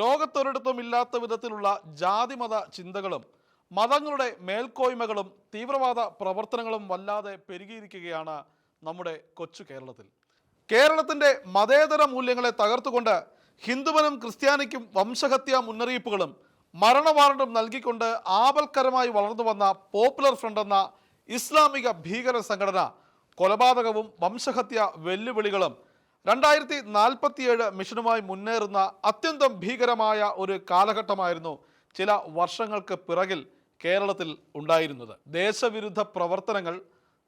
ലോകത്തൊരിടത്തും ഇല്ലാത്ത വിധത്തിലുള്ള ജാതിമത ചിന്തകളും മതങ്ങളുടെ മേൽക്കോയ്മകളും തീവ്രവാദ പ്രവർത്തനങ്ങളും വല്ലാതെ പെരുകിയിരിക്കുകയാണ് നമ്മുടെ കൊച്ചു കേരളത്തിൽ. കേരളത്തിന്റെ മതേതര മൂല്യങ്ങളെ തകർത്തുകൊണ്ട് ഹിന്ദുവിനും ക്രിസ്ത്യാനിക്കും വംശഹത്യാ മുന്നറിയിപ്പുകളും മരണവാറണ്ടും നൽകിക്കൊണ്ട് ആപൽക്കരമായി വളർന്നു വന്ന പോപ്പുലർ ഫ്രണ്ട് എന്ന ഇസ്ലാമിക ഭീകര സംഘടന കൊലപാതകവും വംശഹത്യ വെല്ലുവിളികളും രണ്ടായിരത്തി നാൽപ്പത്തിയേഴ് മിഷനുമായി മുന്നേറുന്ന അത്യന്തം ഭീകരമായ ഒരു കാലഘട്ടമായിരുന്നു ചില വർഷങ്ങൾക്ക് പിറകിൽ കേരളത്തിൽ ഉണ്ടായിരുന്നത്. ദേശവിരുദ്ധ പ്രവർത്തനങ്ങൾ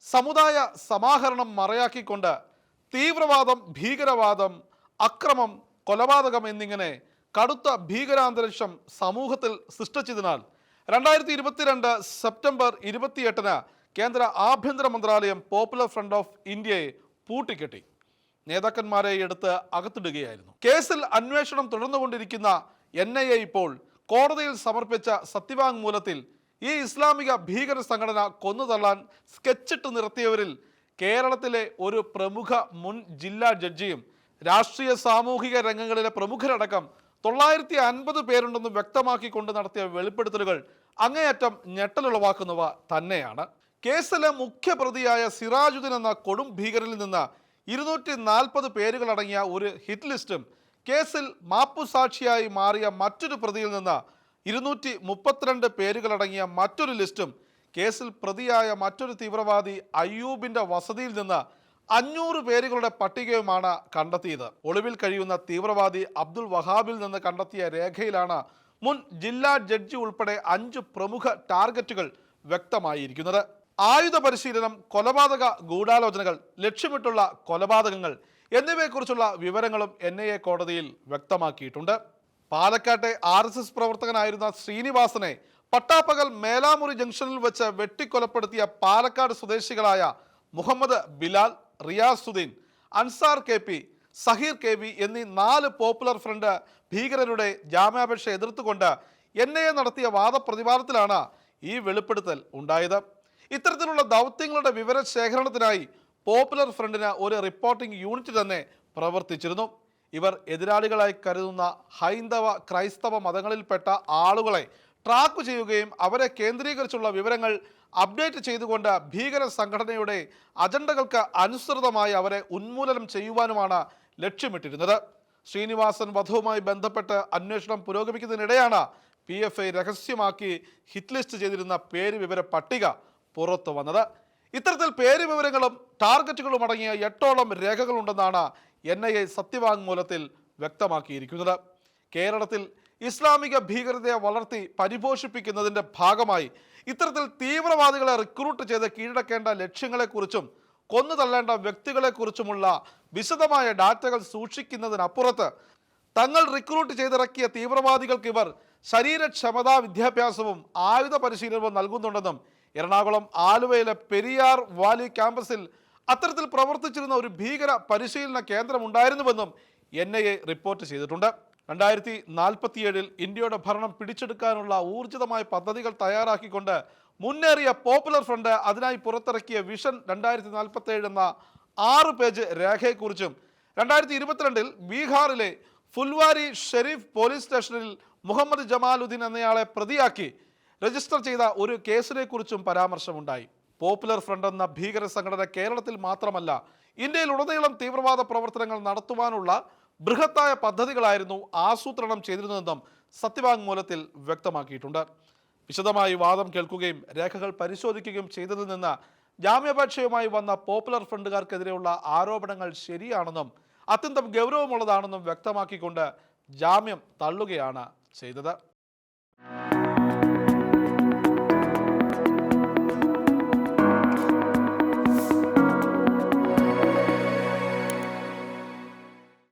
സമുദായ സമാഹരണം മറയാക്കിക്കൊണ്ട് തീവ്രവാദം ഭീകരവാദം അക്രമം കൊലപാതകം എന്നിങ്ങനെ കടുത്ത ഭീകരാന്തരീക്ഷം സമൂഹത്തിൽ സൃഷ്ടിച്ചതിനാൽ രണ്ടായിരത്തി ഇരുപത്തിരണ്ട് സെപ്റ്റംബർ ഇരുപത്തിയെട്ടിന് കേന്ദ്ര ആഭ്യന്തര മന്ത്രാലയം പോപ്പുലർ ഫ്രണ്ട് ഓഫ് ഇന്ത്യയെ പൂട്ടിക്കെട്ടി. നേതാക്കന്മാരെ എടുത്ത് അകത്തിടുകയായിരുന്നു. കേസിൽ അന്വേഷണം തുടർന്നുകൊണ്ടിരിക്കുന്ന എൻ ഐ എ ഇപ്പോൾ കോടതിയിൽ സമർപ്പിച്ച സത്യവാങ്മൂലത്തിൽ ഈ ഇസ്ലാമിക ഭീകര സംഘടന കൊന്നുതള്ളാൻ സ്കെച്ചിട്ട് നിർത്തിയവരിൽ കേരളത്തിലെ ഒരു പ്രമുഖ മുൻ ജില്ലാ ജഡ്ജിയും രാഷ്ട്രീയ സാമൂഹിക രംഗങ്ങളിലെ പ്രമുഖരടക്കം തൊള്ളായിരത്തി അൻപത് പേരുണ്ടെന്ന് വ്യക്തമാക്കിക്കൊണ്ട് നടത്തിയ വെളിപ്പെടുത്തലുകൾ അങ്ങേയറ്റം ഞെട്ടലുളവാക്കുന്നവ തന്നെയാണ്. കേസിലെ മുഖ്യപ്രതിയായ സിറാജുദ്ദീൻ എന്ന കൊടും ഭീകരനിൽ നിന്ന് ഇരുന്നൂറ്റി നാൽപ്പത് പേരുകളടങ്ങിയ ഒരു ഹിറ്റ് ലിസ്റ്റും കേസിൽ മാപ്പുസാക്ഷിയായി മാറിയ മറ്റൊരു പ്രതിയിൽ നിന്ന് ഇരുന്നൂറ്റി മുപ്പത്തിരണ്ട് പേരുകളടങ്ങിയ മറ്റൊരു ലിസ്റ്റും കേസിൽ പ്രതിയായ മറ്റൊരു തീവ്രവാദി അയ്യൂബിന്റെ വസതിയിൽ നിന്ന് അഞ്ഞൂറ് പേരുകളുടെ പട്ടികയുമാണ് കണ്ടെത്തിയത്. ഒളിവിൽ കഴിയുന്ന തീവ്രവാദി അബ്ദുൾ വഹാബിൽ നിന്ന് കണ്ടെത്തിയ രേഖയിലാണ് മുൻ ജില്ലാ ജഡ്ജി ഉൾപ്പെടെ അഞ്ച് പ്രമുഖ ടാർഗറ്റുകൾ വ്യക്തമായിരിക്കുന്നത്. ആയുധ പരിശീലനം കൊലപാതക ഗൂഢാലോചനകൾ ലക്ഷ്യമിട്ടുള്ള കൊലപാതകങ്ങൾ എന്നിവയെക്കുറിച്ചുള്ള വിവരങ്ങളും എൻ ഐ എ കോടതിയിൽ വ്യക്തമാക്കിയിട്ടുണ്ട്. പാലക്കാട്ടെ ആർ എസ് എസ് പ്രവർത്തകനായിരുന്ന ശ്രീനിവാസനെ പട്ടാപ്പകൽ മേലാമുറി ജംഗ്ഷനിൽ വെച്ച് വെട്ടിക്കൊലപ്പെടുത്തിയ പാലക്കാട് സ്വദേശികളായ Muhammad Bilal Riyasuddin Ansar K P Saheer K V എന്നീ നാല് പോപ്പുലർ ഫ്രണ്ട് ഭീകരരുടെ ജാമ്യാപേക്ഷ എതിർത്തുകൊണ്ട് എൻ ഐ എ നടത്തിയ വാദപ്രതിവാദത്തിലാണ് ഈ വെളിപ്പെടുത്തൽ ഉണ്ടായത്. ഇത്തരത്തിലുള്ള ദൗത്യങ്ങളുടെ വിവര ശേഖരണത്തിനായി പോപ്പുലർ ഫ്രണ്ടിന് ഒരു റിപ്പോർട്ടിംഗ് യൂണിറ്റ് തന്നെ പ്രവർത്തിച്ചിരുന്നു. ഇവർ എതിരാളികളായി കരുതുന്ന ഹൈന്ദവ ക്രൈസ്തവ മതങ്ങളിൽപ്പെട്ട ആളുകളെ ട്രാക്ക് ചെയ്യുകയും അവരെ കേന്ദ്രീകരിച്ചുള്ള വിവരങ്ങൾ അപ്ഡേറ്റ് ചെയ്തുകൊണ്ട് ഭീകര സംഘടനയുടെ അജണ്ടകൾക്ക് അനുസൃതമായി അവരെ ഉന്മൂലനം ചെയ്യുവാനുമാണ് ലക്ഷ്യമിട്ടിരുന്നത്. ശ്രീനിവാസൻ വധവുമായി ബന്ധപ്പെട്ട് അന്വേഷണം പുരോഗമിക്കുന്നതിനിടെയാണ് പി എഫ് ഐ രഹസ്യമാക്കി ഹിറ്റ് ലിസ്റ്റ് ചെയ്തിരുന്ന പേര് വിവര പട്ടിക പുറത്തു വന്നത്. ഇത്തരത്തിൽ പേര് വിവരങ്ങളും ടാർഗറ്റുകളും അടങ്ങിയ എട്ടോളം രേഖകളുണ്ടെന്നാണ് എൻ ഐ എ സത്യവാങ്മൂലത്തിൽ വ്യക്തമാക്കിയിരിക്കുന്നത്. കേരളത്തിൽ ഇസ്ലാമിക ഭീകരതയെ വളർത്തി പരിപോഷിപ്പിക്കുന്നതിന്റെ ഭാഗമായി ഇത്തരത്തിൽ തീവ്രവാദികളെ റിക്രൂട്ട് ചെയ്ത് കീഴടക്കേണ്ട ലക്ഷ്യങ്ങളെക്കുറിച്ചും കൊന്നു തള്ളേണ്ട വ്യക്തികളെക്കുറിച്ചുമുള്ള വിശദമായ ഡാറ്റകൾ സൂക്ഷിക്കുന്നതിനപ്പുറത്ത് തങ്ങൾ റിക്രൂട്ട് ചെയ്തിറക്കിയ തീവ്രവാദികൾക്ക് ഇവർ ശരീരക്ഷമതാ വിദ്യാഭ്യാസവും ആയുധ പരിശീലനവും നൽകുന്നുണ്ടെന്നും എറണാകുളം ആലുവയിലെ പെരിയാർ വാലി ക്യാമ്പസിൽ അത്തരത്തിൽ പ്രവർത്തിച്ചിരുന്ന ഒരു ഭീകര പരിശീലന കേന്ദ്രം ഉണ്ടായിരുന്നുവെന്നും എൻ ഐ എ റിപ്പോർട്ട് ചെയ്തിട്ടുണ്ട്. രണ്ടായിരത്തി നാൽപ്പത്തിയേഴിൽ ഇന്ത്യയുടെ ഭരണം പിടിച്ചെടുക്കാനുള്ള ഊർജിതമായ പദ്ധതികൾ തയ്യാറാക്കിക്കൊണ്ട് മുന്നേറിയ പോപ്പുലർ ഫ്രണ്ട് അതിനായി പുറത്തിറക്കിയ വിഷൻ രണ്ടായിരത്തി നാൽപ്പത്തേഴ് എന്ന ആറ് പേജ് രേഖയെക്കുറിച്ചും രണ്ടായിരത്തി ഇരുപത്തിരണ്ടിൽ ബീഹാറിലെ ഫുൽവാരി ഷെരീഫ് പോലീസ് സ്റ്റേഷനിൽ മുഹമ്മദ് ജമാലുദ്ദീൻ എന്നയാളെ പ്രതിയാക്കി രജിസ്റ്റർ ചെയ്ത ഒരു കേസിനെക്കുറിച്ചും പരാമർശമുണ്ടായി. പോപ്പുലർ ഫ്രണ്ട് എന്ന ഭീകര സംഘടന കേരളത്തിൽ മാത്രമല്ല ഇന്ത്യയിലുടനീളം തീവ്രവാദ പ്രവർത്തനങ്ങൾ നടത്തുവാനുള്ള ബൃഹത്തായ പദ്ധതികളായിരുന്നു ആസൂത്രണം ചെയ്തിരുന്നതെന്നും സത്യവാങ്മൂലത്തിൽ വ്യക്തമാക്കിയിട്ടുണ്ട്. വിശദമായി വാദം കേൾക്കുകയും രേഖകൾ പരിശോധിക്കുകയും ചെയ്തതിൽ നിന്ന് ജാമ്യാപേക്ഷയുമായി വന്ന പോപ്പുലർ ഫ്രണ്ടുകാർക്കെതിരെയുള്ള ആരോപണങ്ങൾ ശരിയാണെന്നും അത്യന്തം ഗൗരവമുള്ളതാണെന്നും വ്യക്തമാക്കിക്കൊണ്ട് ജാമ്യം തള്ളുകയാണ് ചെയ്തത്.